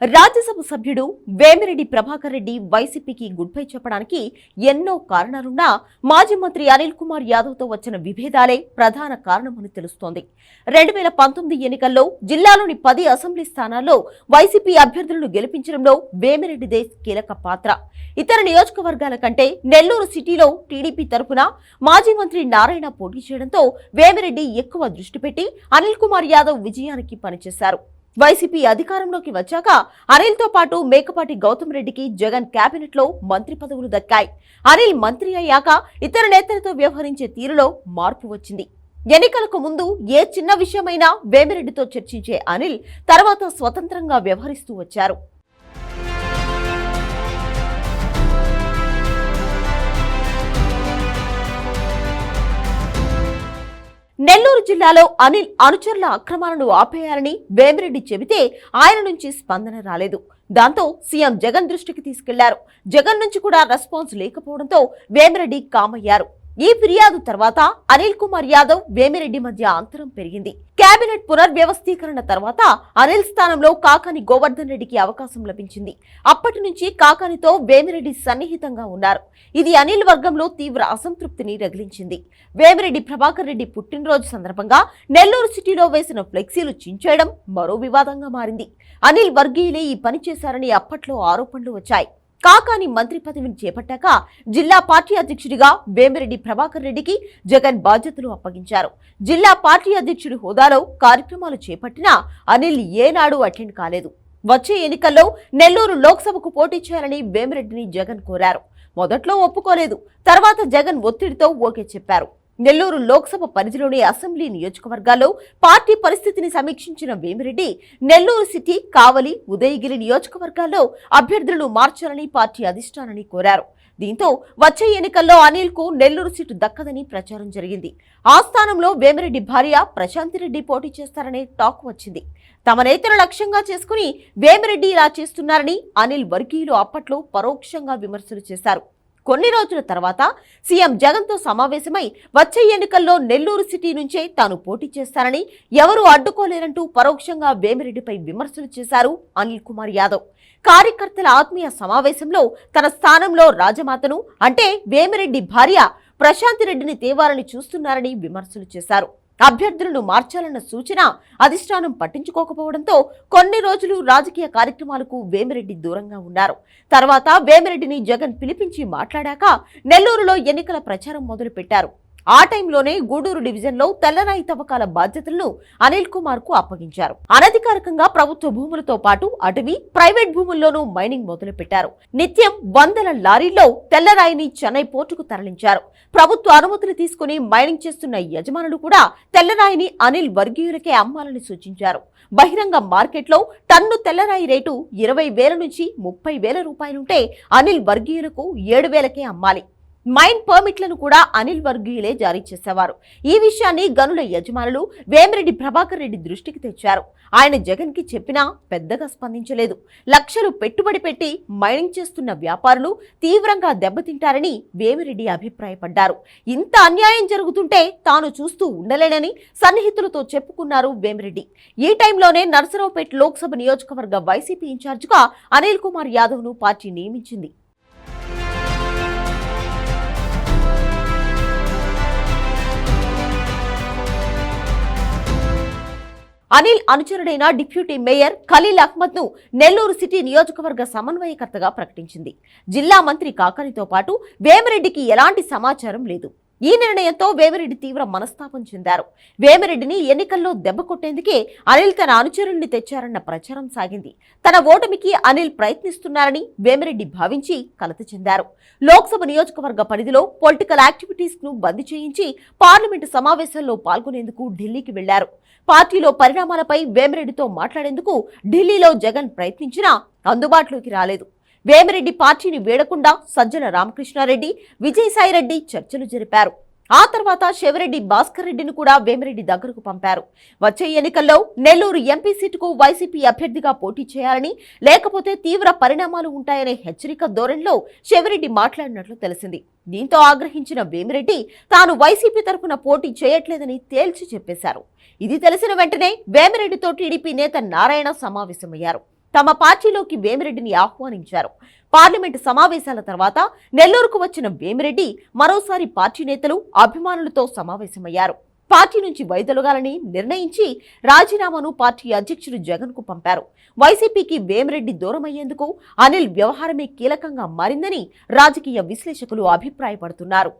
రాజ్యసభ సభ్యుడు వేమిరెడ్డి ప్రభాకర్ రెడ్డి వైసీపీకి good bye చెప్పడానికి ఎన్నో కారణాలున్నా మాజీ మంత్రి అనిల్ కుమార్ యాదవ్తో వచ్చిన విభేదాలే ప్రధాన కారణమని తెలుస్తోంది. రెండు వేల పంతొమ్మిది ఎన్నికల్లో జిల్లాలోని పది అసెంబ్లీ స్థానాల్లో వైసీపీ అభ్యర్థులను గెలిపించడంలో వేమిరెడ్డిదే కీలక పాత్ర. ఇతర నియోజకవర్గాల కంటే నెల్లూరు సిటీలో టీడీపీ తరఫున మాజీ మంత్రి నారాయణ పోటీ చేయడంతో వేమిరెడ్డి ఎక్కువ దృష్టి పెట్టి అనిల్ కుమార్ యాదవ్ విజయానికి పనిచేశారు. వైసీపీ అధికారంలోకి వచ్చాక అనిల్తో పాటు మేకపాటి గౌతమ్ రెడ్డికి జగన్ కేబినెట్లో మంత్రి పదవులు దక్కాయి. అనిల్ మంత్రి అయ్యాక ఇతర నేతలతో వ్యవహరించే తీరులో మార్పు వచ్చింది. ఎన్నికలకు ముందు ఏ చిన్న విషయమైనా వేమిరెడ్డితో చర్చించే అనిల్ తర్వాత స్వతంత్రంగా వ్యవహరిస్తూ వచ్చారు. నెల్లూరు జిల్లాలో అనిల్ అనుచరుల అక్రమాలను ఆపేయాలని వేమిరెడ్డి చెబితే ఆయన నుంచి స్పందన రాలేదు. దాంతో సీఎం జగన్ దృష్టికి తీసుకెళ్ళారు. జగన్ నుంచి కూడా రెస్పాన్స్ లేకపోవడంతో వేమిరెడ్డి కామయ్యారు. ఈ ఫిర్యాదు తర్వాత అనిల్ కుమార్ యాదవ్ వేమిరెడ్డి మధ్య అంతరం పెరిగింది. కేబినెట్ పునర్వ్యవస్థీకరణ తర్వాత అనిల్ స్థానంలో కాకాని గోవర్ధన్ రెడ్డికి అవకాశం లభించింది. అప్పటి నుంచి కాకానితో వేమిరెడ్డి సన్నిహితంగా ఉన్నారు. ఇది అనిల్ వర్గంలో తీవ్ర అసంతృప్తిని రగిలించింది. వేమిరెడ్డి ప్రభాకర్ రెడ్డి పుట్టినరోజు సందర్భంగా నెల్లూరు సిటీలో వేసిన ఫ్లెక్సీలు చించేయడం మరో వివాదంగా మారింది. అనిల్ వర్గీయులే ఈ పని చేశారని అప్పట్లో ఆరోపణలు వచ్చాయి. కాకాని మంత్రి పదవిని చేపట్టాక జిల్లా పార్టీ అధ్యక్షుడిగా వేమిరెడ్డి ప్రభాకర్ రెడ్డికి జగన్ బాధ్యతలు అప్పగించారు. జిల్లా పార్టీ అధ్యక్షుడి హోదాలో కార్యక్రమాలు చేపట్టినా అనిల్ ఏనాడు అటెండ్ కాలేదు. వచ్చే ఎన్నికల్లో నెల్లూరు లోక్సభకు పోటీ చేయాలని వేమిరెడ్డిని జగన్ కోరారు. మొదట్లో ఒప్పుకోలేదు. తర్వాత జగన్ ఒత్తిడితో ఓకే చెప్పారు. నెల్లూరు లోక్సభ పరిధిలోని అసెంబ్లీ నియోజకవర్గాల్లో పార్టీ పరిస్థితిని సమీక్షించిన వేమిరెడ్డి నెల్లూరు సిటీ కావలి ఉదయగిరి నియోజకవర్గాల్లో అభ్యర్థులను మార్చాలని పార్టీ అధిష్టానాన్ని కోరారు. దీంతో వచ్చే ఎన్నికల్లో అనిల్కు నెల్లూరు సీటు దక్కదని ప్రచారం జరిగింది. ఆ స్థానంలో వేమిరెడ్డి భార్య ప్రశాంతిరెడ్డి పోటీ చేస్తారనే టాక్ వచ్చింది. తమ నేతను లక్ష్యంగా చేసుకుని వేమిరెడ్డి ఇలా చేస్తున్నారని అనిల్ వర్గీయులు అప్పట్లో పరోక్షంగా విమర్శలు చేశారు. కొన్ని రోజుల తర్వాత సీఎం జగన్తో సమావేశమై వచ్చే ఎన్నికల్లో నెల్లూరు సిటీ నుంచే తాను పోటీ చేస్తానని ఎవరూ అడ్డుకోలేరంటూ పరోక్షంగా వేమిరెడ్డిపై విమర్శలు చేశారు అనిల్ కుమార్ యాదవ్. కార్యకర్తల ఆత్మీయ సమావేశంలో తన స్థానంలో రాజమాతను అంటే వేమిరెడ్డి భార్య ప్రశాంతి రెడ్డిని తేవాలని చూస్తున్నారని విమర్శలు చేశారు. అభ్యర్థులను మార్చాలన్న సూచన అధిష్టానం పట్టించుకోకపోవడంతో కొన్ని రోజులు రాజకీయ కార్యక్రమాలకు వేమిరెడ్డి దూరంగా ఉన్నారు. తర్వాత వేమిరెడ్డిని జగన్ పిలిపించి మాట్లాడాక నెల్లూరులో ఎన్నికల ప్రచారం మొదలుపెట్టారు. ఆ టైంలోనే గూడూరు డివిజన్లో తెల్లరాయి తవ్వకాల బాధ్యతలను అనిల్ కుమార్కు అప్పగించారు. అనధికారికంగా ప్రభుత్వ భూములతో పాటు అటవీ ప్రైవేట్ భూముల్లోనూ మైనింగ్ మొదలుపెట్టారు. నిత్యం వందల లారీల్లో తెల్లరాయిని చెన్నై పోర్టుకు తరలించారు. ప్రభుత్వ అనుమతులు తీసుకుని మైనింగ్ చేస్తున్న యజమానులు కూడా తెల్లరాయిని అనిల్ వర్గీయులకే అమ్మాలని సూచించారు. బహిరంగ మార్కెట్లో టన్ను తెల్లరాయి రేటు ఇరవై వేల నుంచి ముప్పై వేల రూపాయలుంటే అనిల్ వర్గీయులకు ఏడు వేలకే అమ్మాలి. మైన్ పర్మిట్లను కూడా అనిల్ వర్గీయులే జారీ చేసేవారు. ఈ విషయాన్ని గనుల యజమానులు వేమిరెడ్డి ప్రభాకర్ రెడ్డి దృష్టికి తెచ్చారు. ఆయన జగన్కి చెప్పినా పెద్దగా స్పందించలేదు. లక్షలు పెట్టుబడి పెట్టి మైనింగ్ చేస్తున్న వ్యాపారులు తీవ్రంగా దెబ్బతింటారని వేమిరెడ్డి అభిప్రాయపడ్డారు. ఇంత అన్యాయం జరుగుతుంటే తాను చూస్తూ ఉండలేనని సన్నిహితులతో చెప్పుకున్నారు వేమిరెడ్డి. ఈ టైంలోనే నర్సరావుపేట లోక్సభ నియోజకవర్గ వైసీపీ ఇన్ఛార్జిగా అనిల్ కుమార్ యాదవ్ను పార్టీ నియమించింది. అనిల్ అనుచరుడైన డిప్యూటీ మేయర్ ఖలీల్ అహ్మద్ను నెల్లూరు సిటీ నియోజకవర్గ సమన్వయకర్తగా ప్రకటించింది. జిల్లా మంత్రి కాకనితో పాటు వేమిరెడ్డికి ఎలాంటి సమాచారం లేదు. ఈ నిర్ణయంతో వేమిరెడ్డి తీవ్ర మనస్తాపం చెందారు. వేమిరెడ్డిని ఎన్నికల్లో దెబ్బ కొట్టేందుకే అనిల్ తన అనుచరుణ్ణి తెచ్చారన్న ప్రచారం సాగింది. తన ఓటమికి అనిల్ ప్రయత్నిస్తున్నారని వేమిరెడ్డి భావించి కలత చెందారు. లోక్సభ నియోజకవర్గ పరిధిలో పొలిటికల్ యాక్టివిటీస్ను బంద్ చేయించి పార్లమెంటు సమావేశంలో పాల్గొనేందుకు ఢిల్లీకి వెళ్ళారు. పార్టీలో పరిణామాలపై వేమిరెడ్డితో మాట్లాడేందుకు ఢిల్లీలో జగన్ ప్రయత్నించినా అందుబాటులోకి రాలేదు. వేమిరెడ్డి పార్టీని వీడకుండా సజ్జల రామకృష్ణారెడ్డి విజయసాయిరెడ్డి చర్చలు జరిపారు. ఆ తర్వాత శివరెడ్డి భాస్కర్ రెడ్డిని కూడా వేమిరెడ్డి దగ్గరకు పంపారు. వచ్చే ఎన్నికల్లో నెల్లూరు ఎంపీ సీటుకు వైసీపీ అభ్యర్థిగా పోటీ చేయాలని లేకపోతే తీవ్ర పరిణామాలు ఉంటాయనే హెచ్చరిక ధోరణిలో శివరెడ్డి మాట్లాడినట్లు తెలిసింది. దీంతో ఆగ్రహించిన వేమిరెడ్డి తాను వైసీపీ తరఫున పోటీ చేయట్లేదని తేల్చి చెప్పేశారు. ఇది తెలిసిన వెంటనే వేమిరెడ్డితో టీడీపీ నేత నారాయణ సమావేశమయ్యారు. తమ పార్టీలోకి వేమిరెడ్డిని ఆహ్వానించారు. పార్లమెంటు సమావేశాల తర్వాత నెల్లూరుకు వచ్చిన వేమిరెడ్డి మరోసారి పార్టీ నేతలు అభిమానులతో సమావేశమయ్యారు. పార్టీ నుంచి వైదొలగాలని నిర్ణయించి రాజీనామాను పార్టీ అధ్యక్షుడు జగన్కు పంపారు. వైసీపీకి వేమిరెడ్డి దూరమయ్యేందుకు అనిల్ వ్యవహారమే కీలకంగా మారిందని రాజకీయ విశ్లేషకులు అభిప్రాయపడుతున్నారు.